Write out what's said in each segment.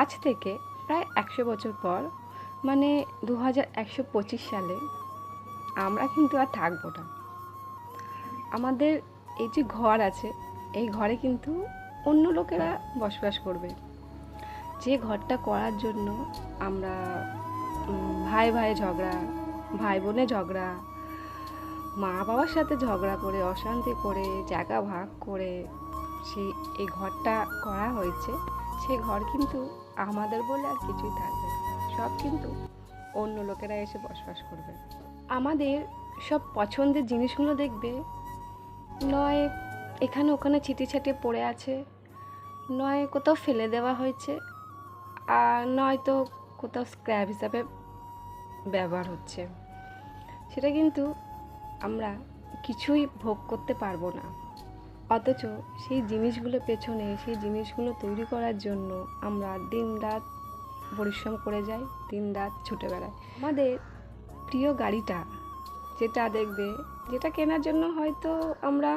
আজ থেকে প্রায় একশো বছর পর মানে দু হাজার একশো পঁচিশ সালে, আমরা কিন্তু আর থাকব না। আমাদের এই যে ঘর আছে, এই ঘরে কিন্তু অন্য লোকেরা বসবাস করবে। যে ঘরটা করার জন্য আমরা ভাই ভাই ঝগড়া, ভাই বোনে ঝগড়া, মা বাবার সাথে ঝগড়া করে, অশান্তি করে, জায়গা ভাগ করে, সেই এই ঘরটা করা হয়েছে। সেই ঘর কিন্তু আমাদের বলে আর কিছুই থাকবে। সব কিন্তু অন্য লোকেরা এসে বসবাস করবে। আমাদের সব পছন্দের জিনিসগুলো দেখবে। নয়, এখানে ওখানে ছিটি ছাটিয়ে পড়ে আছে। নয়, কোথাও ফেলে দেওয়া হয়েছে। আর নয়তো কোথাও স্ক্র্যাপ হিসাবে ব্যবহার হচ্ছে। সেটা কিন্তু আমরা কিছুই ভোগ করতে পারব না। অথচ সেই জিনিসগুলো পেছনে, সেই জিনিসগুলো তৈরি করার জন্য আমরা দিন রাত পরিশ্রম করে যাই, দিন রাত ছুটে বেড়াই আমাদের প্রিয় গাড়িটা যেটা দেখবে, যেটা কেনার জন্য হয়তো আমরা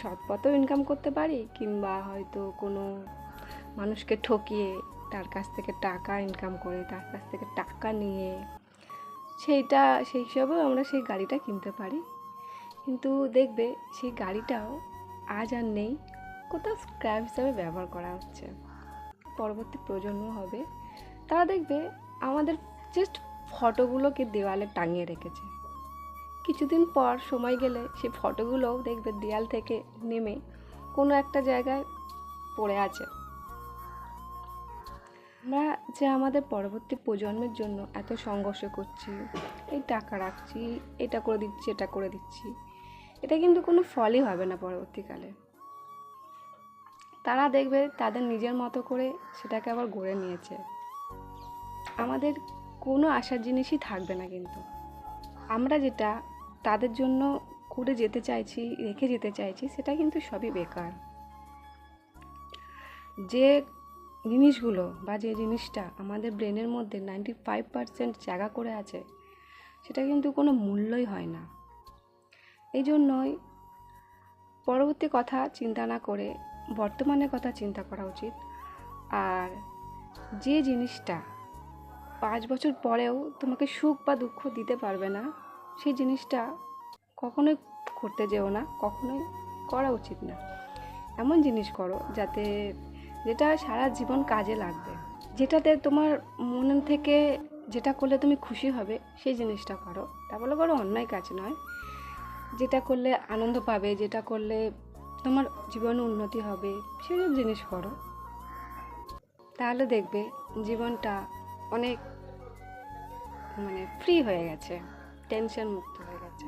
সৎ পথেও ইনকাম করতে পারি কিংবা হয়তো কোনো মানুষকে ঠকিয়ে তার কাছ থেকে টাকা ইনকাম করে, তার কাছ থেকে টাকা নিয়ে, সেইটা, সেই হিসাবেও আমরা সেই গাড়িটা কিনতে পারি। কিন্তু দেখবে সেই গাড়িটাও আজ আর নেই, কোথাও স্ক্র্যাপ হিসাবে ব্যবহার করা হচ্ছে। পরবর্তী প্রজন্ম হবে, তারা দেখবে আমাদের জাস্ট ফটোগুলোকে দেওয়ালে টাঙিয়ে রেখেছে। কিছুদিন পর সময় গেলে সেই ফটোগুলোও দেখবে দেয়াল থেকে নেমে কোনো একটা জায়গায় পড়ে আছে। আমরা যে আমাদের পরবর্তী প্রজন্মের জন্য এত সংঘর্ষ করছি, এই টাকা রাখছি, এটা করে দিচ্ছি, এটা করে দিচ্ছি এটা কিন্তু কোনো ফলই হবে না পরবর্তীকালে। তারা দেখবে তাদের নিজের মতো করে সেটাকে আবার গড়ে নিয়েছে। আমাদের কোনো আশার জিনিসই থাকবে না কিন্তু। আমরা যেটা তাদের জন্য করে যেতে চাইছি, রেখে যেতে চাইছি, সেটা কিন্তু সবই বেকার। যে জিনিসগুলো বা যে জিনিসটা আমাদের ব্রেনের মধ্যে নাইনটি ফাইভ পার্সেন্ট জায়গা করে আছে, সেটা কিন্তু কোনো মূল্যই হয় না। এই জন্যই পরবর্তী কথা চিন্তা না করে বর্তমানের কথা চিন্তা করা উচিত। আর যে জিনিসটা পাঁচ বছর পরেও তোমাকে সুখ বা দুঃখ দিতে পারবে না, সেই জিনিসটা কখনোই করতে যেও না, কখনোই করা উচিত না। এমন জিনিস করো যাতে যেটা সারা জীবন কাজে লাগবে, যেটাতে তোমার মন থেকে যেটা করলে তুমি খুশি হবে, সেই জিনিসটা করো। তা বলে করো অন্যায় কাজ নয়। যেটা করলে আনন্দ পাবে, যেটা করলে তোমার জীবনে উন্নতি হবে, সেসব জিনিস করো। তাহলে দেখবে জীবনটা অনেক মানে ফ্রি হয়ে গেছে টেনশন মুক্ত হয়ে গেছে।